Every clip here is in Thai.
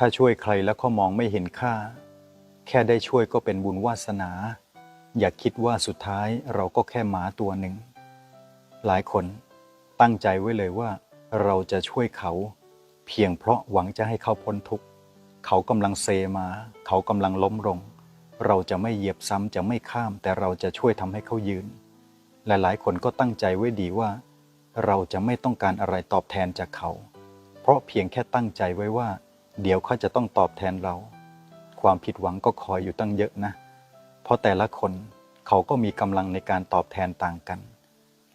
ถ้าช่วยใครแล้วเขามองไม่เห็นค่า แค่ได้ช่วยก็เป็นบุญวาสนา อย่าคิดว่าสุดท้ายเราก็แค่หมาตัวหนึ่ง หลายคนตั้งใจไว้เลยว่า เราจะช่วยเขา เพียงเพราะหวังจะให้เขาพ้นทุกข์เขากำลังเซมา เขากำลังล้มลง เราจะไม่เหยียบซ้ำจะไม่ข้าม แต่เราจะช่วยทำให้เขายืนและหลายคนก็ตั้งใจไว้ดีว่า เราจะไม่ต้องการอะไรตอบแทนจากเขา เพราะเพียงแค่ตั้งใจไว้ว่า เดี๋ยวเขาจะต้องตอบแทนเรา ความผิดหวังก็คอยอยู่ตั้งเยอะนะ เพราะแต่ละคนเขาก็มีกำลังในการตอบแทนต่างกัน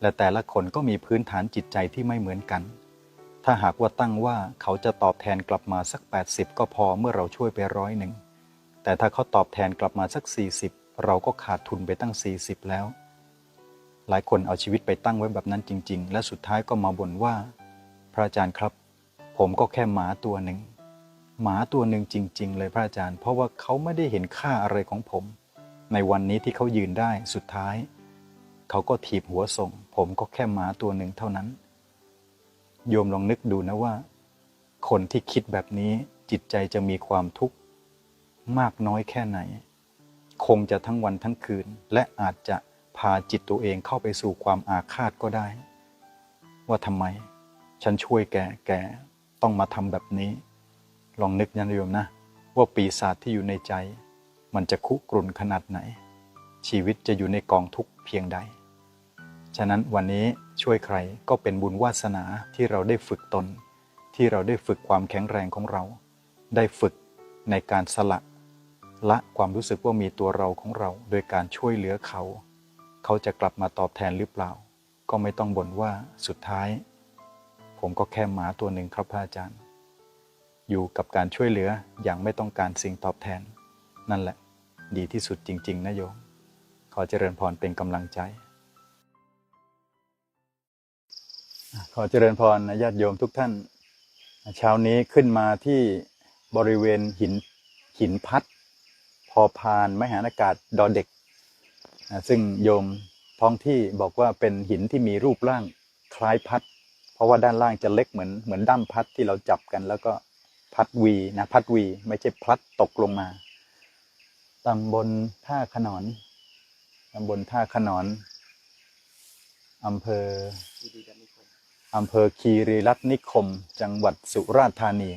และแต่ละคนก็มีพื้นฐานจิตใจที่ไม่เหมือนกัน ถ้าหากว่าตั้งว่าเขาจะตอบแทนกลับมาสัก 80 ก็พอเมื่อเราช่วยไปร้อยหนึ่ง แต่ถ้าเขาตอบแทนกลับมาสัก 40 เราก็ขาดทุนไปตั้ง 40 แล้ว หลายคนเอาชีวิตไปตั้งไว้แบบนั้นจริง ๆ และสุดท้ายก็มาบ่นว่า พระอาจารย์ครับ ผมก็แค่หมาตัวหนึ่ง หมาตัวหนึ่งจริง ๆ เลยพระอาจารย์ เพราะว่าเขาไม่ได้เห็นค่าอะไรของผม ในวันนี้ที่เขายืนได้สุดท้าย เขาก็ถีบหัวส่ง ผมก็แค่หมาตัวหนึ่งเท่านั้น โยมลองนึกดูนะว่า คนที่คิดแบบนี้จิตใจจะมีความทุกข์มากน้อยแค่ไหน คงจะทั้งวันทั้งคืน และอาจจะพาจิตตัวเองเข้าไปสู่ความอาฆาตก็ได้ ว่าทำไม ฉันช่วยแกแกต้องมาทำแบบนี้ ลองนึกนะโยมนะ ว่าปีศาจที่อยู่ในใจ มันจะคุกรุ่นขนาดไหน ชีวิตจะอยู่ในกองทุกข์เพียงใด ฉะนั้นวันนี้ช่วยใครก็เป็นบุญวาสนาที่เราได้ฝึกตน ที่เราได้ฝึกความแข็งแรงของเรา ได้ฝึกในการสละละความรู้สึกว่ามีตัวเราของเรา โดยการช่วยเหลือเขา เขาจะกลับมาตอบแทนหรือเปล่า ก็ไม่ต้องบ่นว่าสุดท้าย ผมก็แค่หมาตัวหนึ่งครับพระอาจารย์ อยู่กับการช่วยเหลืออย่างไม่ต้องการสิ่งตอบแทน นั่นแหละ ดีที่สุดจริง ๆ นะโยม ขอเจริญพรเป็นกำลังใจ ขอเจริญพรญาติโยมทุกท่าน เช้านี้ขึ้นมาที่บริเวณหินหินพัด พอพานมหานากาศดอเด็ก ซึ่งโยมท้องที่บอกว่าเป็นหินที่มีรูปร่างคล้ายพัด เพราะว่าด้านล่างจะเล็กเหมือนเหมือนด้ามพัดที่เราจับกันแล้วก็ พัดวีนะพัดวี ไม่ใช่พลัดตกลงมาตำบลท่าขนอนตำบลท่าขนอนอำเภออำเภอคีรีรัตน์นิคม จังหวัดสุราษฎร์ธานี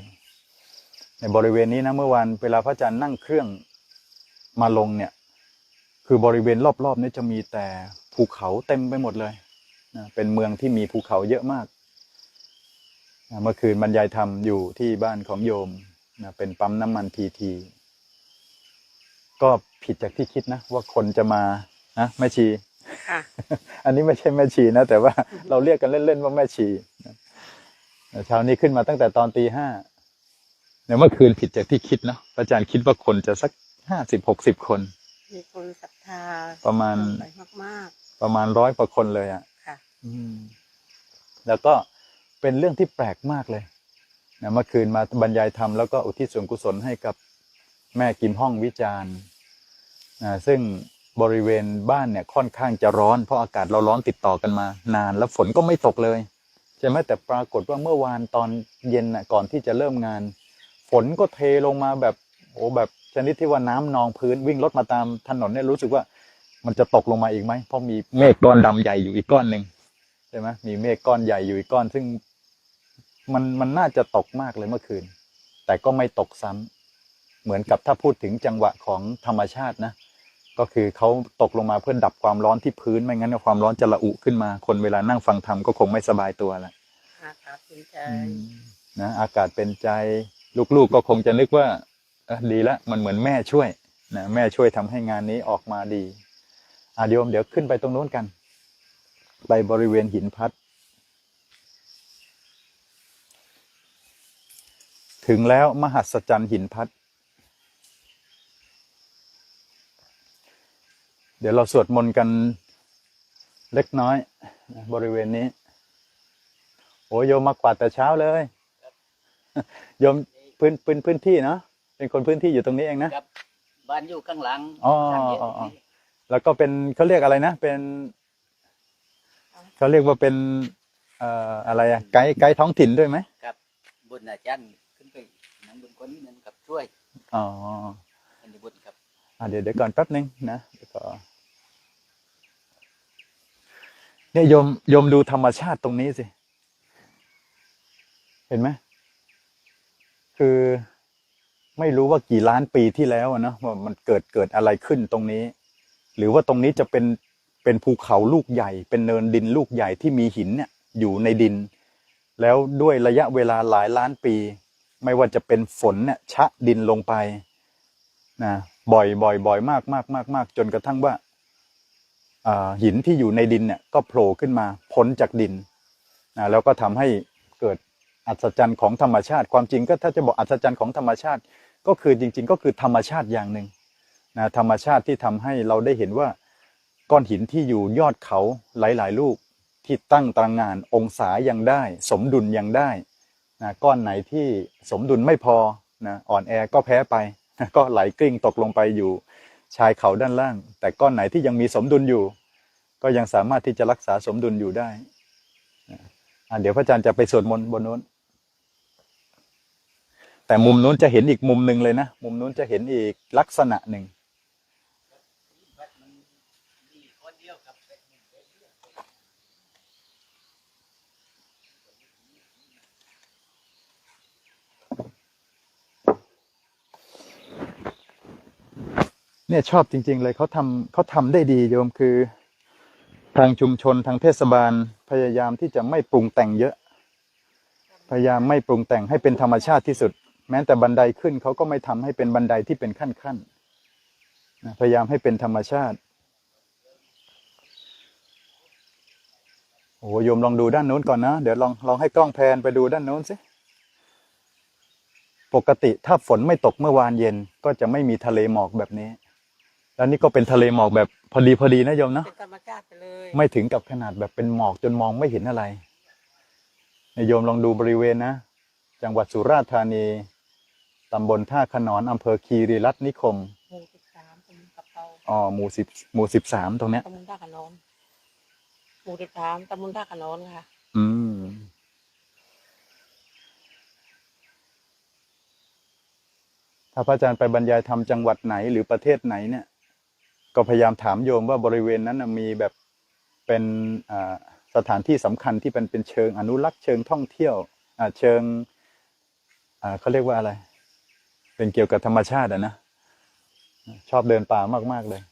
ในบริเวณนี้นะเมื่อวานเวลาพระอาจารย์นั่งเครื่องมาลงเนี่ย คือบริเวณรอบๆนี้จะมีแต่ภูเขาเต็มไปหมดเลยนะเป็นเมืองที่มีภูเขาเยอะมาก เมื่อคืนบรรยายธรรมอยู่ที่บ้านของโยมนะเป็นปั๊มน้ำมันพีที ก็ผิดจากที่คิดนะ ว่าคนจะมานะแม่ชีค่ะอันนี้ไม่ใช่แม่ชีนะ แต่ว่าเราเรียกกันเล่นๆว่าแม่ชีนะเช้านี้ขึ้นมาตั้งแต่ตอนตีห้าเนี่ยเมื่อคืนผิดจากที่คิดเนาะพระอาจารย์คิดว่าคนจะสักห้าสิบหกสิบคน มีคนศรัทธาประมาณไปมากประมาณร้อยกว่าคนเลยอะ่ะๆค่ะ อืม แล้วก็ เป็นเรื่องที่แปลกมากเลยนะเมื่อคืนมาบรรยายธรรมแล้วก็อุทิศส่วนกุศลให้กับแม่กิมห้องวิจารณ์นะซึ่งบริเวณบ้านเนี่ยค่อนข้างจะร้อน เพราะอากาศเราร้อนติดต่อกันมา นานแล้วฝนก็ไม่ตกเลยใช่ไหมแต่ปรากฏว่าเมื่อวานตอนเย็นน่ะก่อนที่จะเริ่มงาน ฝนก็เทลงมาแบบโอ้แบบชนิดที่ว่าน้ำนองพื้นวิ่งรถมาตามถนนเนี่ยรู้สึกว่ามันจะตกลงมาอีกไหมเพราะมีเมฆก้อนดำใหญ่อยู่อีกก้อนหนึ่งใช่ไหมมีเมฆก้อนใหญ่อยู่อีกก้อน ซึ่ง มันมันน่าจะตกมากเลยเมื่อคืน แต่ก็ไม่ตกซ้ำเหมือนกับถ้าพูดถึงจังหวะของธรรมชาตินะ ก็คือเขาตกลงมาเพื่อดับความร้อนที่พื้นไม่งั้นความร้อนจะระอุขึ้นมา คนเวลานั่งฟังธรรมก็คงไม่สบายตัวละค่ะครับเป็นใจนะอากาศเป็นใจ ลูกๆก็คงจะนึกว่าเอ้อดีละมันเหมือนแม่ช่วยนะแม่ช่วยทำให้งานนี้ออกมาดีอาโยมเดี๋ยวขึ้นไปตรงนู้นกัน ไปบริเวณหินพัด ถึงแล้วมหัศจรรย์หินพัด เดี๋ยวเราสวดมนต์กันเล็กน้อยนะบริเวณนี้ โอ้โยมมากวาดแต่เช้าเลยโยมพื้นพื้นพื้นที่เนาะเป็นคนพื้นที่อยู่ตรงนี้เองนะครับบ้านอยู่ข้างหลังอ๋อทางเยอ๋ออ๋อแล้วก็เป็นเขาเรียกอะไรนะ เป็นเขาเรียกว่าเป็น เอ่ออะไรอะไกด์ไกด์ท้องถิ่นด้วยไหมครับบนอาจารย์ ขึ้นไปนั่งบนก้อนนี้นั่นอ๋อธัญบุตรครับอะเดี๋ยวเดี๋ยวก่อนแป๊บนึงนะเดี๋ยวก็เนี่ยโยมโยมดูธรรมชาติตรงนี้สิ เห็นไหมคือไม่รู้ว่ากี่ล้านปีที่แล้วอะเนอะว่ามันเกิดเกิดอะไรขึ้นตรงนี้ หรือว่าตรงนี้จะเป็นเป็นภูเขาลูกใหญ่ เป็นเนินดินลูกใหญ่ที่มีหินเนี่ยอยู่ในดิน แล้วด้วยระยะเวลาหลายล้านปี ไม่ว่าจะเป็นฝนเนี่ยชะดินลงไปนะบ่อยบ่อยบ่อยมากมากมากมากจนกระทั่งว่าหินที่อยู่ในดินเนี่ยก็โผล่ขึ้นมาพ้นจากดินนะแล้วก็ทำให้เกิดอัศจรรย์ของธรรมชาติ ความจริงก็ถ้าจะบอกอัศจรรย์ของธรรมชาติ ก็คือจริง ๆ ก็คือธรรมชาติอย่างหนึ่งนะธรรมชาติที่ทำให้เราได้เห็นว่าก้อนหินที่อยู่ยอดเขาหลายๆลูกที่ตั้งตระหงานองศายังได้ สมดุลยังได้ นะก้อนไหนที่สมดุลไม่พอนะอ่อนแอก็แพ้ไปก็ไหลกลิ้งตกลงไปอยู่ชายเขาด้านล่าง แต่ก้อนไหนที่ยังมีสมดุลอยู่ ก็ยังสามารถที่จะรักษาสมดุลอยู่ได้นะเดี๋ยวพระอาจารย์จะไปสวดมนต์บนโน้น แต่มุมนู้นจะเห็นอีกมุมหนึ่งเลยนะ มุมนู้นจะเห็นอีกลักษณะหนึ่ง มีคนเดียวครับ เนี่ยชอบจริง ๆ เลยเขาทำเขาทำได้ดีโยมคือ ทางชุมชนทางเทศบาลพยายามที่จะไม่ปรุงแต่งเยอะ พยายามไม่ปรุงแต่งให้เป็นธรรมชาติที่สุด แม้แต่บันไดขึ้นเขาก็ไม่ทำให้เป็นบันไดที่เป็นขั้นๆนพยายามให้เป็นธรรมชาติโอ้โยมลองดูด้านโน้นก่อนนะ เดี๋ยวลองลองให้กล้องแพนไปดูด้านโน้นสิปกติถ้าฝนไม่ตกเมื่อวานเย็นก็จะไม่มีทะเลหมอกแบบนี้ แล้วนี่ก็เป็นทะเลหมอกแบบพอดีพอดีนะโยมเนาะเป็นธรรมชาติไปเลยไม่ถึงกับขนาดแบบเป็นหมอกจนมองไม่เห็นอะไรนายโยมลองดูบริเวณนะ จังหวัดสุราษฎร์ธานีตำบลท่าขนอนอำเภอคีรีรัตน์นิคมหมู่สิบสามตำบลกระเปาอ๋อหมู่สิบหมู่สิบสามตรงเนี้ยตำบลท่าขนอนหมู่สิบสามตำบลท่าขนอนค่ะ อืมถ้าพระอาจารย์ไปบรรยายธรรมจังหวัดไหนหรือประเทศไหนเนี่ย ก็พยายามถามโยมว่าบริเวณนั้นน่ะมีแบบเป็นอ่าสถานที่สำคัญที่เป็นเป็นเชิงอนุรักษ์เชิงท่องเที่ยวอ่าเชิงอ่าเขาเรียกว่าอะไร เป็นเกี่ยวกับธรรมชาติอะนะชอบเดินป่ามาก ๆ เลย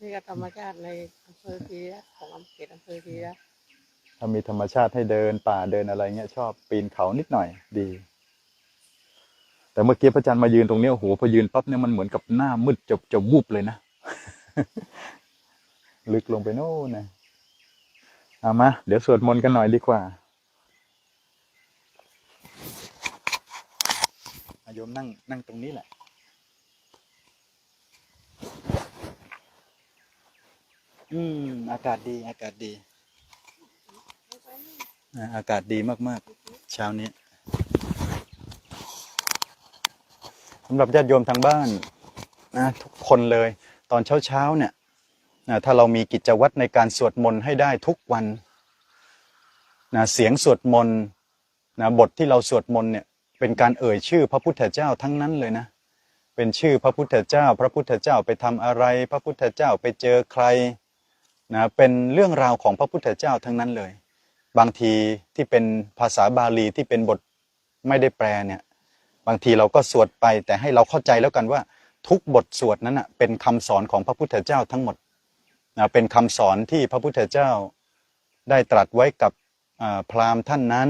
นี่ก็ธรรมชาติในอำเภอพีระของอำเภออำเภอพีระถ้ามีธรรมชาติให้เดินป่าเดินอะไรเงี้ยชอบปีนเขานิดหน่อยดี แต่เมื่อกี้พระอาจารย์มายืนตรงเนี้ยโอ้โหพอยืนปั๊บเนี่ยมันเหมือนกับหน้ามืดจะจะวูบเลยนะ ลึกลงไปโน่นนะเอามา เดี๋ยวสวดมนต์กันหน่อยดีกว่าอาโยมนั่งนั่งตรงนี้แหละ อืม อากาศดี อากาศดี อากาศดีมากๆ เช้านี้สำหรับญาติโยมทางบ้านนะทุกคนเลย ตอนเช้าๆเนี่ยถ้าเรามีกิจวัตรในการสวดมนต์ให้ได้ทุกวันนะเสียงสวดมนต์นะบทที่เราสวดมนต์เนี่ยเป็นการเอ่ยชื่อพระพุทธเจ้าทั้งนั้นเลยนะ เป็นชื่อพระพุทธเจ้า พระพุทธเจ้าไปทำอะไร พระพุทธเจ้าไปเจอใครนะเป็นเรื่องราวของพระพุทธเจ้าทั้งนั้นเลย บางทีที่เป็นภาษาบาลีที่เป็นบทไม่ได้แปลเนี่ยบางทีเราก็สวดไปแต่ให้เราเข้าใจแล้วกันว่า ทุกบทสวดนั้นนะเป็นคำสอนของพระพุทธเจ้าทั้งหมดนะเป็นคำสอนที่พระพุทธเจ้าได้ตรัสไว้กับพราหมณ์ท่านนั้น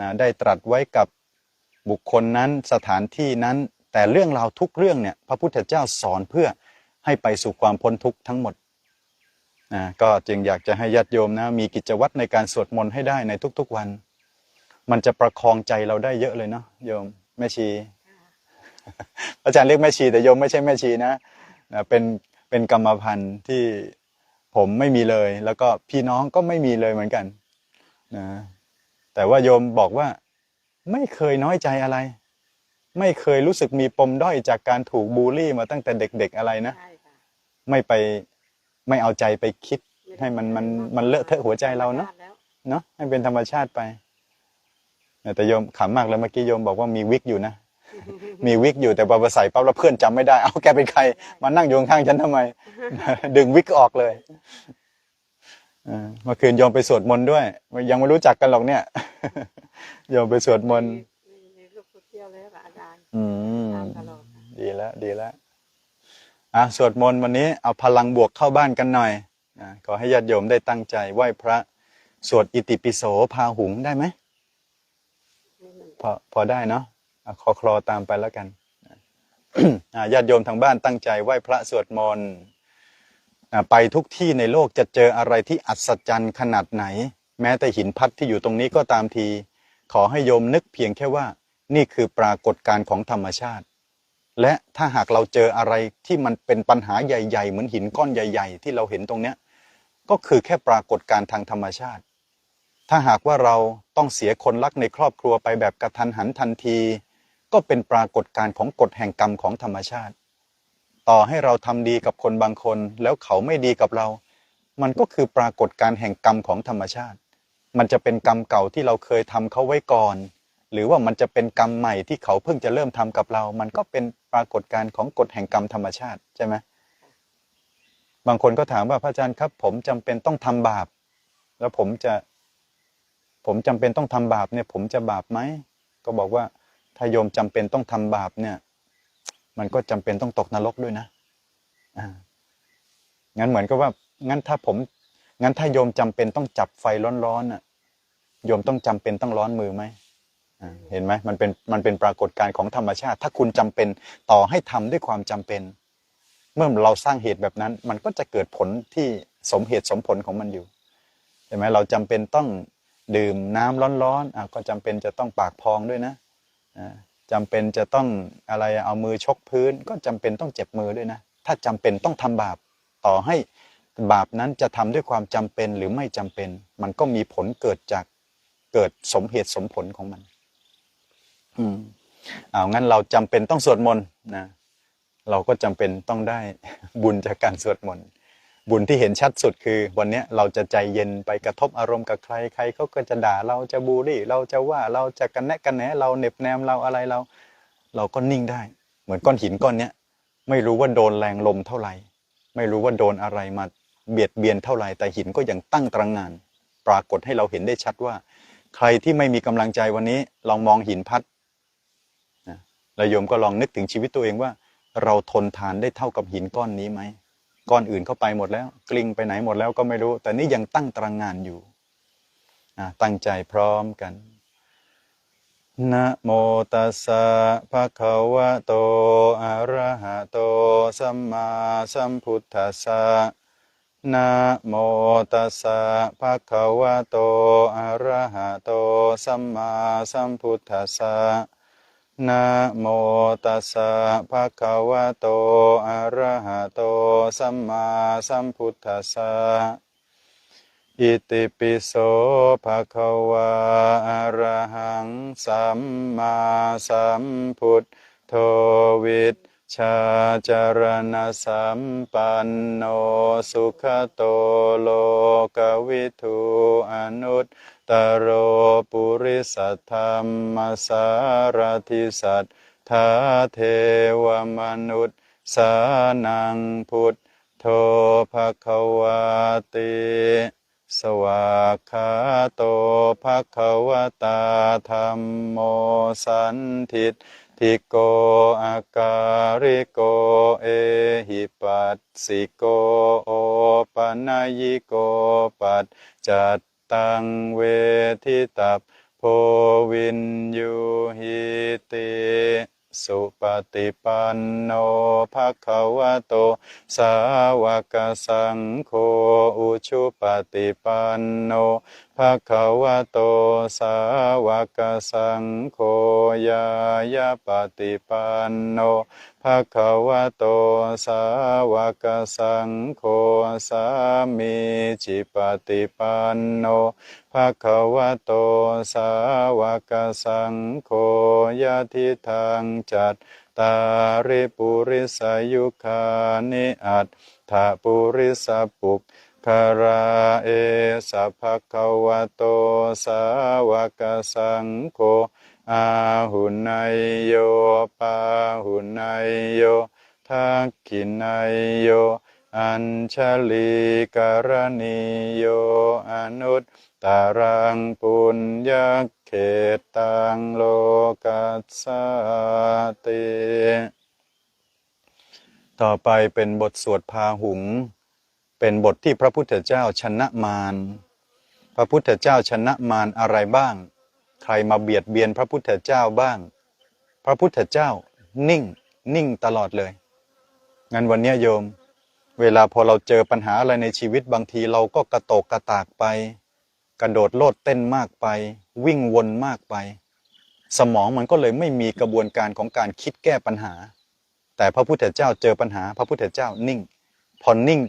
นะได้ตรัสไว้กับบุคคลนั้นสถานที่นั้น แต่เรื่องราวทุกเรื่องเนี่ยพระพุทธเจ้าสอนเพื่อให้ไปสู่ความพ้นทุกข์ทั้งหมดนะก็จึงอยากจะให้ญาติโยมนะมีกิจวัตรในการสวดมนต์ให้ได้ในทุกๆวัน มันจะประคองใจเราได้เยอะเลยเนาะโยมแม่ชี อาจารย์เรียกแม่ชีแต่โยมไม่ใช่แม่ชีนะนะเป็นเป็นกรรมพันธุ์ที่ผมไม่มีเลย แล้วก็พี่น้องก็ไม่มีเลยเหมือนกันนะแต่ว่าโยมบอกว่าไม่เคยน้อยใจอะไร ไม่เคยรู้สึกมีปมด้อยจากการถูกบูลลี่มาตั้งแต่เด็กๆอะไรนะใช่ค่ะไม่ไปไม่เอาใจไปคิดให้มันมันมันเลอะเทอะหัวใจเราเนาะแล้วเนาะให้เป็นธรรมชาติไปแต่โยมขำมากเลยเมื่อกี้โยมบอกว่ามีวิกอยู่นะ มีวิกอยู่แต่พอไปใส่ปั๊บแล้วเพื่อนจำไม่ได้ เอาแกเป็นใคร มานั่งอยู่ข้างๆฉันทำไม ดึงวิกออกเลยเออเมื่อคืนโยมไปสวดมนต์ด้วย ยังไม่รู้จักกันหรอกเนี่ยโยมไปสวดมนต์มีมีรูปโซเชียลเลยค่ะอาจารย์อืมตามตลอดค่ะดีแล้วดีแล้วอะสวดมนต์วันนี้เอาพลังบวกเข้าบ้านกันหน่อยนะขอให้ญาติโยมได้ตั้งใจไหว้พระสวดอิติปิโสพาหุงได้ไหมนี่มันพอพอได้เนาะอะ คอคลอตามไปแล้วกันญาติโยมทางบ้านตั้งใจไหว้พระสวดมนต์ไปทุกที่ในโลกจะเจออะไรที่อัศจรรย์ขนาดไหน แม้แต่หินพัดที่อยู่ตรงนี้ก็ตามที ขอให้โยมนึกเพียงแค่ว่า นี่คือปรากฏการณ์ของธรรมชาติ และถ้าหากเราเจออะไรที่มันเป็นปัญหาใหญ่ๆ เหมือนหินก้อนใหญ่ ๆ ที่เราเห็นตรงเนี้ยก็คือแค่ปรากฏการณ์ทางธรรมชาติ ถ้าหากว่าเราต้องเสียคนรักในครอบครัวไปแบบกระทันหันทันที ก็เป็นปรากฏการณ์ของกฎแห่งกรรมของธรรมชาติ ต่อให้เราทำดีกับคนบางคนแล้วเขาไม่ดีกับเรา มันก็คือปรากฏการณ์แห่งกรรมของธรรมชาติ มันจะเป็นกรรมเก่าที่เราเคยทำเขาไว้ก่อน หรือว่ามันจะเป็นกรรมใหม่ที่เขาเพิ่งจะเริ่มทำกับเรา มันก็เป็นปรากฏการณ์ของกฎแห่งกรรมธรรมชาติใช่ไหมบางคนก็ถามว่าพระอาจารย์ครับ ผมจำเป็นต้องทำบาป แล้วผมจะ ผมจำเป็นต้องทำบาปเนี่ย ผมจะบาปไหมก็บอกว่า ถ้าโยมจำเป็นต้องทำบาปเนี่ย มันก็จำเป็นต้องตกนรกด้วยนะอ่างั้นเหมือนกับว่า งั้นถ้าผม งั้นถ้าโยมจำเป็นต้องจับไฟร้อนๆน่ะ โยมต้องจำเป็นต้องร้อนมือไหมเห็นไหมมันเป็นมันเป็นปรากฏการณ์ของธรรมชาติ ถ้าคุณจำเป็นต่อให้ทำด้วยความจำเป็น เมื่อเราสร้างเหตุแบบนั้น มันก็จะเกิดผลที่สมเหตุสมผลของมันอยู่ใช่ไหมเราจำเป็นต้องดื่มน้ำร้อนๆอะก็จำเป็นจะต้องปากพองด้วยนะอ่า จำเป็นจะต้องอะไรเอามือชกพื้น ก็จำเป็นต้องเจ็บมือด้วยนะ ถ้าจำเป็นต้องทำบาปต่อให้บาปนั้นจะทำด้วยความจำเป็นหรือไม่จำเป็น มันก็มีผลเกิดจากเกิดสมเหตุสมผลของมัน อืมเอางั้นเราจำเป็นต้องสวดมนต์นะเราก็จำเป็นต้องได้บุญจากการสวดมนต์ บุญที่เห็นชัดสุดคือ วันนี้เราจะใจเย็นไปกระทบอารมณ์กับใครใครเขาก็จะด่าเราจะบูลลี่ เราจะว่าเราจะกันแนะกันแหนเราเน็บแนมเราอะไรเรา เราก็นิ่งได้ เหมือนก้อนหินก้อนเนี้ยไม่รู้ว่าโดนแรงลมเท่าไหร่ ไม่รู้ว่าโดนอะไรมาเบียดเบียนเท่าไหร่แต่หินก็ยังตั้งตระหงาน ปรากฏให้เราเห็นได้ชัดว่า ใครที่ไม่มีกำลังใจวันนี้ลองมองหินพัดนะแล้วโยมก็ลองนึกถึงชีวิตตัวเองว่า เราทนทานได้เท่ากับหินก้อนนี้ไหม ก้อนอื่นเข้าไปหมดแล้ว กลิ้งไปไหนหมดแล้วก็ไม่รู้ แต่นี่ยังตั้งตระงงานอยู่อะตั้งใจพร้อมกันนะโมตัสสะภะคะวะโตอะระหะโตสัมมาสัมพุทธัสสะนะโมตัสสะภะคะวะโตอะระหะโตสัมมาสัมพุทธัสสะ นะโมตัสสะภะคะวะโต อะระหะโต สัมมาสัมพุทธัสสะ อิติปิโสภะคะวะอะระหัง สัมมาสัมพุทโธวิชชาจารณสัมปันโนสุขโตโลกวิทูอนุต ตโรปุริสัทธรรมสารทิสัทธาเทวมนุษย์สานังพุทโธภควาติสวากขาโตภควตาธรรมโมสันทิตทิโกอาการิโกเอหิปัสสิโกโอปัญญิโกปัจจัต ตังเวทิตัพโพวินยูหิติสุปฏิปันโนภะคะวะโต สาวกสังโฆอุชุปฏิปันโน ภะคะวะโตสาวกสังโฆยายาปฏิปันโนภะคะวะโตสาวกสังโฆสามีจิปฏิปันโนภะคะวะโตสาวกสังโฆยะทิทางจัตตาริปุริสายุคานิอัตถาปุริสปุก คาราเอสัพพะคะวะโตสาวกสังโฆอาหุนายโยปาหุนายโยทักขินายโย อัญชลีกรณีโยอนุตตารังปุญญเขตตังโลกัสสติต่อไปเป็นบทสวดพาหุง เป็นบทที่พระพุทธเจ้าชนะมารพระพุทธเจ้าชนะมารอะไรบ้าง ใครมาเบียดเบียนพระพุทธเจ้าบ้าง พระพุทธเจ้านิ่งนิ่งตลอดเลยงั้นวันนี้โยม เวลาพอเราเจอปัญหาอะไรในชีวิตบางทีเราก็กระโตกกระตากไป กระโดดโลดเต้นมากไป วิ่งวนมากไป สมองมันก็เลยไม่มีกระบวนการของการคิดแก้ปัญหา แต่พระพุทธเจ้าเจอปัญหา พระพุทธเจ้านิ่ง พอนิ่ง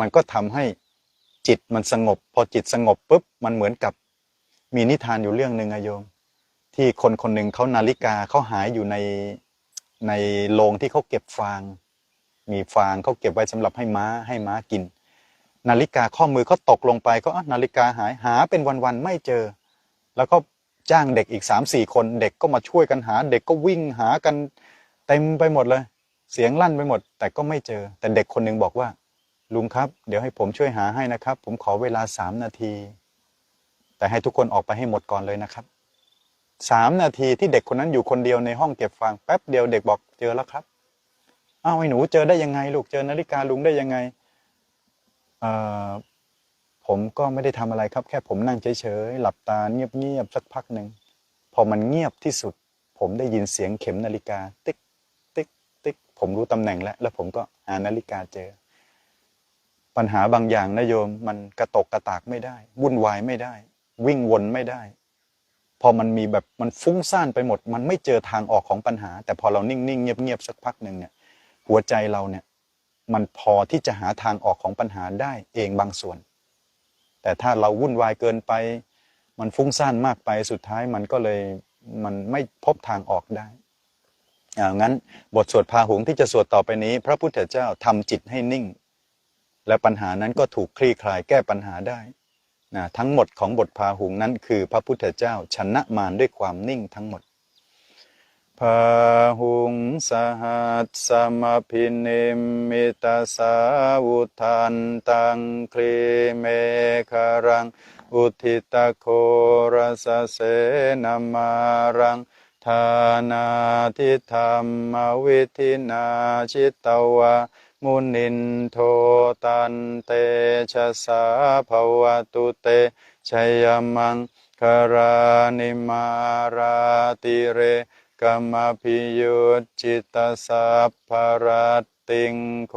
มันก็ทำให้จิตมันสงบ พอจิตสงบปุ๊บมันเหมือนกับมีนิทานอยู่เรื่องหนึ่งอะโยม ที่คนคนหนึ่งเขานาฬิกาเขาหายอยู่ในในโรงที่เขาเก็บฟาง มีฟางเขาเก็บไว้สำหรับให้ม้าให้ม้ากิน นาฬิกาข้อมือเขาตกลงไปก็นาฬิกาหายหาเป็นวันๆไม่เจอ แล้วก็จ้างเด็กอีกสามสี่คนเด็กก็มาช่วยกันหา เด็กก็วิ่งหากันเต็มไปหมดเลย เสียงลั่นไปหมด แต่ก็ไม่เจอ แต่เด็กคนหนึ่งบอกว่า ลุงครับเดี๋ยวให้ผมช่วยหาให้นะครับ ผมขอเวลาสามนาที แต่ให้ทุกคนออกไปให้หมดก่อนเลยนะครับสามนาทีที่เด็กคนนั้นอยู่คนเดียวในห้องเก็บฟางแป๊บเดียวเด็กบอกเจอแล้วครับอ้าวไอ้หนูเจอได้ยังไง ลูกเจอนาฬิกาลุงได้ยังไงเอ่อผมก็ไม่ได้ทำอะไรครับ แค่ผมนั่งเฉยๆหลับตาเงียบๆสักพักหนึ่งพอมันเงียบที่สุด ผมได้ยินเสียงเข็มนาฬิกา ติ๊กติ๊กติ๊กผมรู้ตำแหน่งแล้ว แล้วผมก็หานาฬิกาเจอ ปัญหาบางอย่างนะโยมมันกระตกกระตากไม่ได้ วุ่นวายไม่ได้ วิ่งวนไม่ได้ พอมันมีแบบมันฟุ้งซ่านไปหมด มันไม่เจอทางออกของปัญหา แต่พอเรานิ่งๆเงียบๆสักพักหนึ่งเนี่ย หัวใจเราเนี่ย มันพอที่จะหาทางออกของปัญหาได้เองบางส่วน แต่ถ้าเราวุ่นวายเกินไป มันฟุ้งซ่านมากไปสุดท้ายมันก็เลยมันไม่พบทางออกได้อ่างั้นบทสวดพาหุงที่จะสวดต่อไปนี้ พระพุทธเจ้าทำจิตให้นิ่ง และปัญหานั้นก็ถูกคลี่คลายแก้ปัญหาได้นะทั้งหมดของบทพาหุงนั้นคือพระพุทธเจ้าชนะมารด้วยความนิ่งทั้งหมดพาหุงสหัสสมพินิมมิตาสาวุทันตังคลีเมคารัง อุทิตโครสเสนามารังทานาทิธรรมวิธินาชิตวะ มุนินโทตันเตชะสาภวตุเตชัยมังคารานิมาราติเรกรรมพิยุตจิตสัพพารติงโค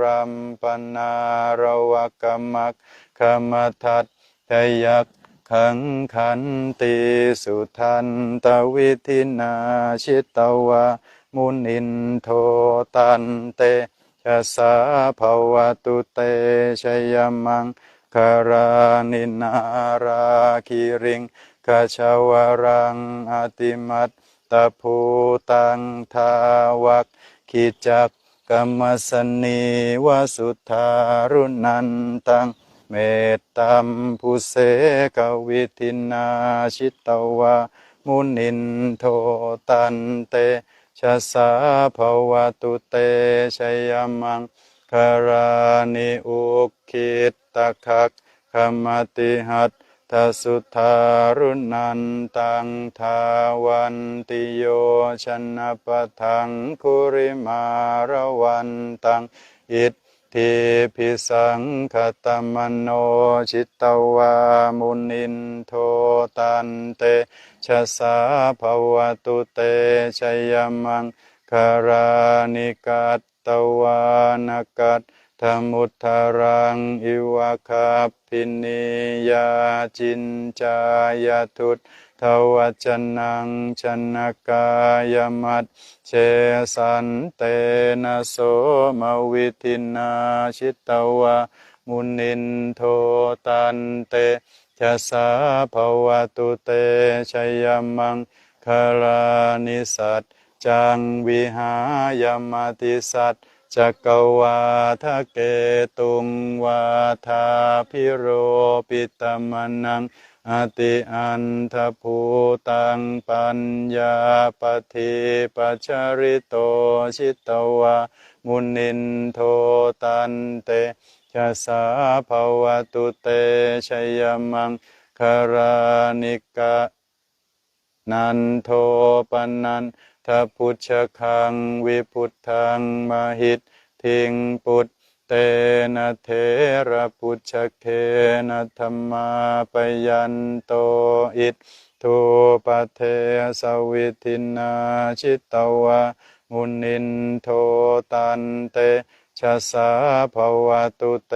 รัมปนารวกรมักขมทัตทยักขังขันติสุทันตวิธินาชิตวะมุนินโทตันเต ชะสาภวตุเตชยมังคารานินาราคิริงกชาวรังอติมัตตภูตังทาวักขิจักกรรมสนีวสุทารุนันตังเมตตัมพุเสกวิทินาชิตวะมุนินโทตันเต ชะสาภวตุเตชยมังคารานิอุคิตตะคักขมติหัตทสุทารุนันตังทาวันติโยชนะปะทังคุริมารวันตังอิ ทิพิสังคตมโนชิตวามุนินโทตันเตชะสาภวตุเตชยมังคารานิกัตตวานกัตธมุทธารังอิวะคาปินิยาจินจายทุต ทวจนังชนกายมัตเชสันเตนะโสมวิทินาชิตวะมุนินโทตันเตชะสาภวตุเตชยมังคารานิสัตจังวิหายมติสัตจักวาทะเกตุงวาทาพิโรปิตมนัง อติอันทภูตังปัญญาปฏิปัจจริโตชิตวะมุนินโทตันเตชะสาภวตุเตชยมังคารานิกะนันโทปนันทพุชคังวิพุทธังมหิตทิงปุต เตนะเทระพุชเคนะธรรมาปยันโตอิทุปเทสวิทินาชิตวะมุนินโทตันเตชะสาภวตุเต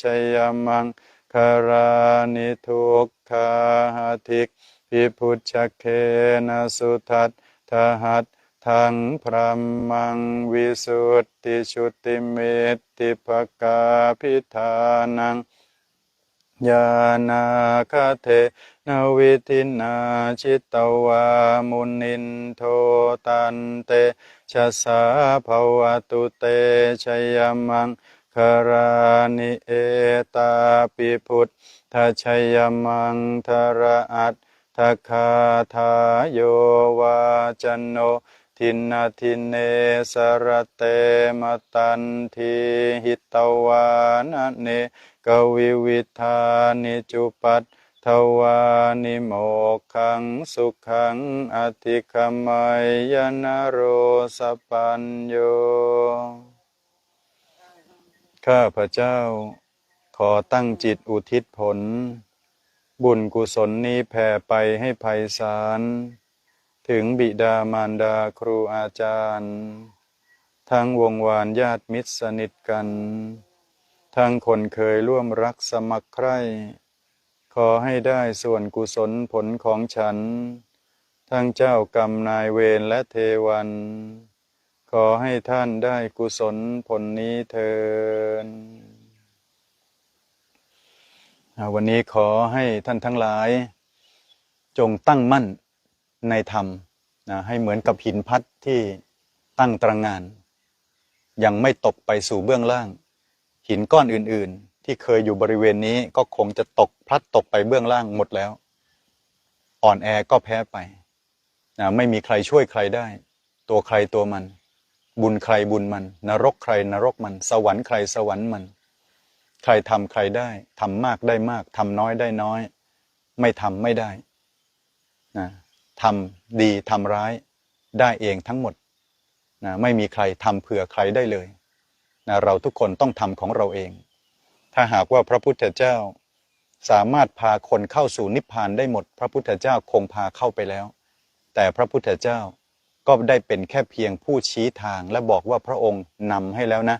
ชยมังคารานิทุกขาทิกพิพุชเคนะสุทัตทหัต ทังพรหมังวิสุทธิชุติเมตติภกาพิธานังยานาคเทนวิทินาชิตวามุนินโทตันเตชะสาภวตุเตชยมังคารานิเอตาปิพุทธชยมังทระอัตทคาทายโยวาจันโน ทินนาทินเนสรเตมตันทีหิตวานเนกวิวิธานิจุปัตทวานิโมขังสุขังอธิคมัยยนโรสปัญโย ข้าพระเจ้า ขอตั้งจิตอุทิศผล บุญกุศลนี้แผ่ไปให้ไพศาล ถึงบิดามารดาครูอาจารย์ ทั้งวงวานญาติมิตรสนิทกัน ทั้งคนเคยร่วมรักสมัครใคร่ ขอให้ได้ส่วนกุศลผลของฉัน ทั้งเจ้ากรรมนายเวรและเทวัน ขอให้ท่านได้กุศลผลนี้เทินวันนี้ขอให้ท่านทั้งหลาย จงตั้งมั่น ในธรรมนะให้เหมือนกับหินพัดที่ตั้งตรงงาน ยังไม่ตกไปสู่เบื้องล่าง หินก้อนอื่นๆ ที่เคยอยู่บริเวณนี้ก็คงจะตกพลัดตกไปเบื้องล่างหมดแล้ว อ่อนแอก็แพ้ไปนะไม่มีใครช่วยใครได้ ตัวใครตัวมัน บุญใครบุญมัน นรกใครนรกมัน สวรรค์ใครสวรรค์มัน ใครทำใครได้ทำมากได้มากทำน้อยได้น้อย ไม่ทำไม่ได้นะ ทำดีทำร้ายได้เองทั้งหมดนะไม่มีใครทำเผื่อใครได้เลยนะเราทุกคนต้องทำของเราเอง ถ้าหากว่าพระพุทธเจ้า สามารถพาคนเข้าสู่นิพพานได้หมด พระพุทธเจ้าคงพาเข้าไปแล้ว แต่พระพุทธเจ้าก็ได้เป็นแค่เพียงผู้ชี้ทางและบอกว่าพระองค์นำให้แล้วนะ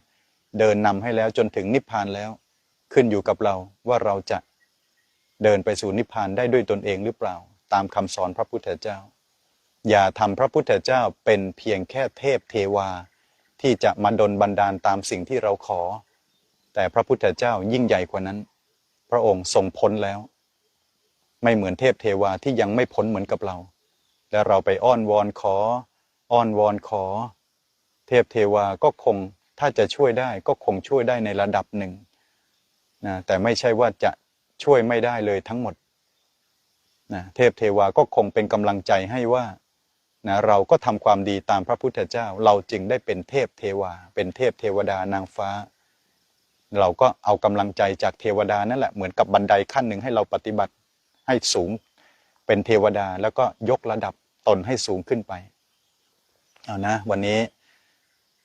เดินนำให้แล้วจนถึงนิพพานแล้ว ขึ้นอยู่กับเราว่าเราจะเดินไปสู่นิพพานได้ด้วยตนเองหรือเปล่า ตามคำสอนพระพุทธเจ้า อย่าทำพระพุทธเจ้าเป็นเพียงแค่เทพเทวา ที่จะมาดลบันดาลตามสิ่งที่เราขอ แต่พระพุทธเจ้ายิ่งใหญ่กว่านั้น พระองค์ทรงพ้นแล้ว ไม่เหมือนเทพเทวาที่ยังไม่พ้นเหมือนกับเรา และเราไปอ้อนวอนขอ อ้อนวอนขอ เทพเทวาก็คงถ้าจะช่วยได้ก็คงช่วยได้ในระดับหนึ่งนะแต่ไม่ใช่ว่าจะช่วยไม่ได้เลยทั้งหมด นะเทพเทวาก็คงเป็นกำลังใจให้ว่านะเราก็ทำความดีตามพระพุทธเจ้า เราจึงได้เป็นเทพเทวา เป็นเทพเทวดานางฟ้า เราก็เอากำลังใจจากเทวดานั่นแหละเหมือนกับบันไดขั้นหนึ่งให้เราปฏิบัติให้สูงเป็นเทวดาแล้วก็ยกระดับตนให้สูงขึ้นไปเอานะ วันนี้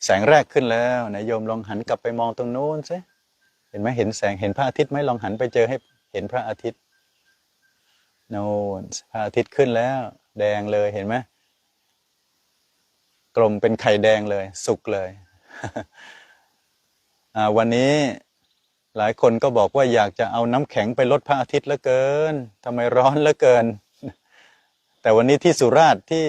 แสงแรกขึ้นแล้วนะโยมลองหันกลับไปมองตรงโน้นสิเห็นไหมเห็นแสงเห็นพระอาทิตย์ไหมลองหันไปเจอให้เห็นพระอาทิตย์ โน่นพระอาทิตย์ขึ้นแล้ว แดงเลยเห็นไหมกลมเป็นไข่แดงเลย สุกเลยวันนี้หลายคนก็บอกว่าอยากจะเอาน้ำแข็งไปลดพระอาทิตย์เหลือเกินทำไมร้อนเหลือเกิน แต่วันนี้ที่สุราษฎร์ที่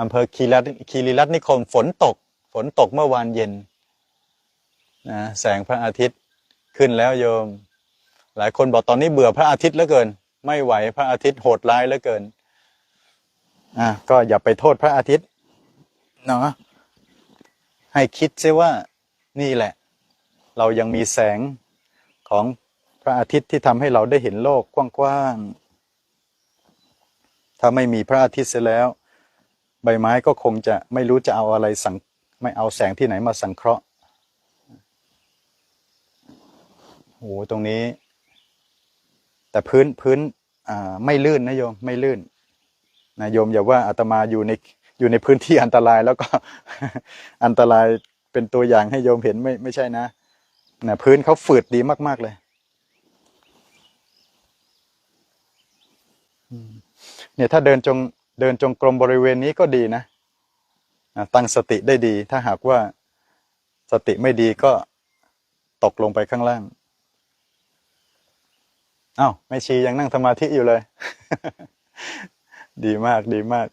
อำเภอคีรีรัตคีรีรัตนิคมฝนตก ฝนตกเมื่อวานเย็นนะแสงพระอาทิตย์ขึ้นแล้วโยม หลายคนบอกตอนนี้เบื่อพระอาทิตย์เหลือเกิน ไม่ไหวพระอาทิตย์โหดร้ายเหลือเกินอะก็อย่าไปโทษพระอาทิตย์เนาะให้คิดซิว่านี่แหละ เรายังมีแสงของพระอาทิตย์ที่ทำให้เราได้เห็นโลกกว้างๆถ้าไม่มีพระอาทิตย์เสียแล้ว ใบไม้ก็คงจะไม่รู้จะเอาอะไรสังไม่เอาแสงที่ไหนมาสังเคราะห์โอ้โหตรงนี้ แต่พื้นพื้นไม่ลื่นนะโยมไม่ลื่นนะโยมอย่าว่าอาตมาอยู่ในอยู่ในพื้นที่อันตรายแล้วก็อันตรายเป็นตัวอย่างให้โยมเห็นไม่ไม่ใช่นะนะพื้นเขาฝืดดีมาก ๆ เลยเนี่ยถ้าเดินจงเดินจงกรมบริเวณนี้ก็ดีนะตั้งสติได้ดี ถ้าหากว่าสติไม่ดีก็ตกลงไปข้างล่าง อ้าวแม่ชียังนั่งสมาธิอยู่เลย ดีมากดีมาก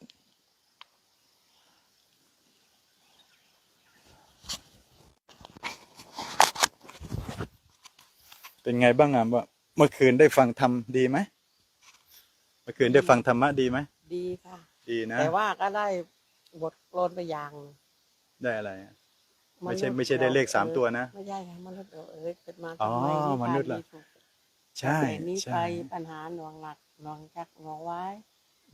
เป็นไงบ้างอะว่าเมื่อคืนได้ฟังธรรมดีไหมเมื่อคืนได้ฟังธรรมะดีไหมดีค่ะ ดีนะแต่ว่าก็ได้บทโกลนไปอย่างหนึ่งได้อะไรอะมไม่ใช่นุษย์ไม่ใช่ได้เลขสามตัวนะ ไม่ใช่ค่ะมนุษย์เราเอ้ยเกิดมาอ๋อทำไมที่มนุษย์เหรอพาดีถูก ใช่แต่นี้ใช่ไปปัญหาหน่วงหนักหน่วงจักหน่วงไว้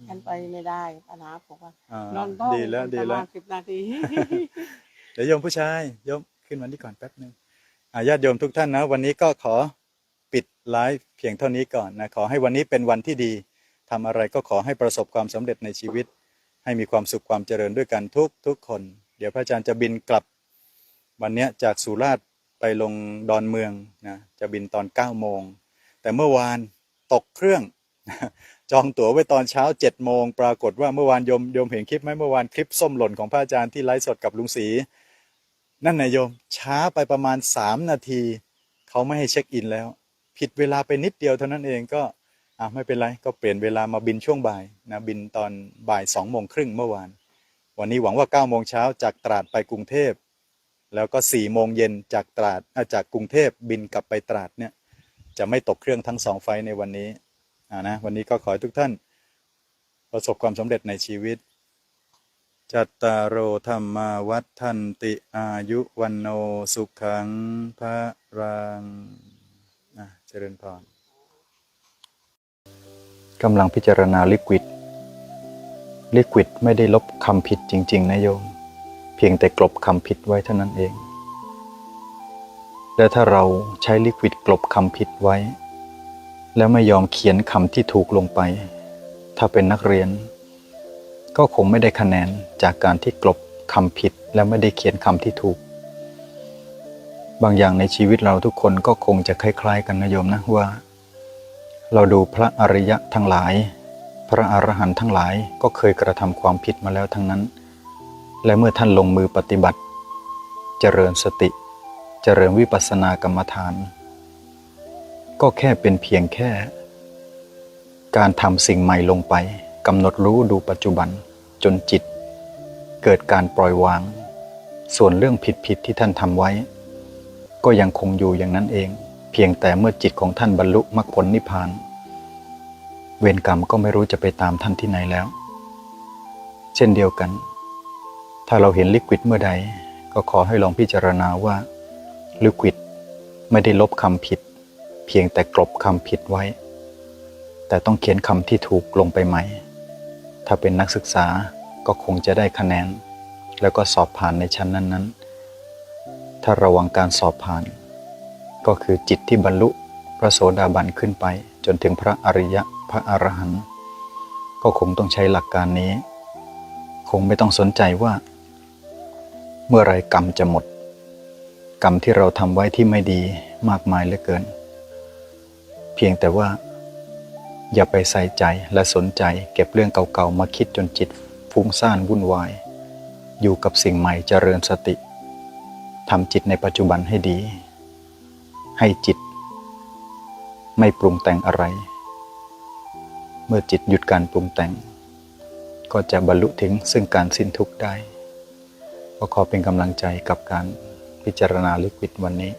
ฉันไปไม่ได้ปัญหาผมว่าอ่านอนต้องดีแล้วปดีระแล้มาวณสิบนาที เดี๋ยวโยมผู้ชายโยมขึ้นมานี่ก่อนแป๊บหนึ่งอาญาติโยมทุกท่านนะ วันนี้ก็ขอปิดไลฟ์เพียงเท่านี้ก่อนนะขอให้วันนี้เป็นวันที่ดีทำอะไรก็ขอให้ประสบความสำเร็จในชีวิต ให้มีความสุขความเจริญด้วยกันทุกทุกคน เดี๋ยวพระอาจารย์จะบินกลับ วันเนี้ยจากสุราษฎร์ไปลงดอนเมืองนะจะบินตอน9ก้าโมง แต่เมื่อวานตกเครื่อง จองตั๋วไว้ตอนเช้า7จ็ดโมงปรากฏว่าเมื่อวานโยมโยมเห็นคลิปไหมเมื่อวานคลิปส้มหล่นของพระอาจารย์ที่ไลฟ์สดกับลุงศรีนั่นนายโยมช้าไปประมาณ 3 นาที เขาไม่ให้เช็คอินแล้ว ผิดเวลาไปนิดเดียวเท่านั้นเองก็อะไม่เป็นไรก็เปลี่ยนเวลามาบินช่วงบ่ายนะบินตอนบ่ายสองโมงครึ่งเมื่อวาน วันนี้หวังว่า9ก้าโมงเช้าจากตราดไปกรุงเทพแล้วก็4ี่โมงเย็นจากตราดจากกรุงเทพบินกลับไปตราดเนี่ย จะไม่ตกเครื่องทั้งสองไฟในวันนี้อ่านะวันนี้ก็ขอให้ทุกท่าน ประสบความสำเร็จในชีวิต จัตตารโอธรรมาวัฏทันติอายุวันโนสุขังพระรังอะเจริญพรกำลังพิจารณาลิควิดลิควิดไม่ได้ลบคำผิดจริง ๆนะโยม เพียงแต่กลบคำผิดไว้เท่านั้นเอง และถ้าเราใช้ลิควิดกลบคำผิดไว้ แล้วไม่ยอมเขียนคำที่ถูกลงไป ถ้าเป็นนักเรียน ก็คงไม่ได้คะแนนจากการที่กลบคำผิดและไม่ได้เขียนคำที่ถูก บางอย่างในชีวิตเราทุกคนก็คงจะคล้าย ๆ กันนะโยมนะว่า เราดูพระอริยะทั้งหลาย พระอรหันต์ทั้งหลายก็เคยกระทำความผิดมาแล้วทั้งนั้น และเมื่อท่านลงมือปฏิบัติ เจริญสติ เจริญวิปัสสนากรรมฐาน ก็แค่เป็นเพียงแค่ การทำสิ่งใหม่ลงไปกำหนดรู้ดูปัจจุบันจนจิต เกิดการปล่อยวาง ส่วนเรื่องผิดๆที่ท่านทำไว้ ก็ยังคงอยู่อย่างนั้นเอง เพียงแต่เมื่อจิตของท่านบรรลุมรรคผลนิพพาน เวรกรรมก็ไม่รู้จะไปตามท่านที่ไหนแล้ว เช่นเดียวกัน ถ้าเราเห็นลิควิดเมื่อใดก็ขอให้ลองพิจารณาว่า ลิควิดไม่ได้ลบคำผิด เพียงแต่กลบคำผิดไว้ แต่ต้องเขียนคำที่ถูกลงไปใหม่ ถ้าเป็นนักศึกษาก็คงจะได้คะแนน แล้วก็สอบผ่านในชั้นนั้นๆ ถ้าระวังการสอบผ่าน ก็คือจิตที่บรรลุพระโสดาบันขึ้นไปจนถึงพระอริยะพระอรหันต์ก็คงต้องใช้หลักการนี้ คงไม่ต้องสนใจว่า เมื่อไรกรรมจะหมด รรมที่เราทำไว้ที่ไม่ดีมากมายเหลือเกิน เพียงแต่ว่า อย่าไปใส่ใจและสนใจเก็บเรื่องเก่าๆ มาคิดจนจิตฟุ้งซ่านวุ่นวาย อยู่กับสิ่งใหม่เจริญสติทำจิตในปัจจุบันให้ดี ให้จิต ไม่ปรุงแต่งอะไร เมื่อจิตหยุดการปรุงแต่ง ก็จะบรรลุถึงซึ่งการสิ้นทุกข์ได้ก็ขอเป็นกำลังใจกับการ พิจารณาลิควิดวันนี้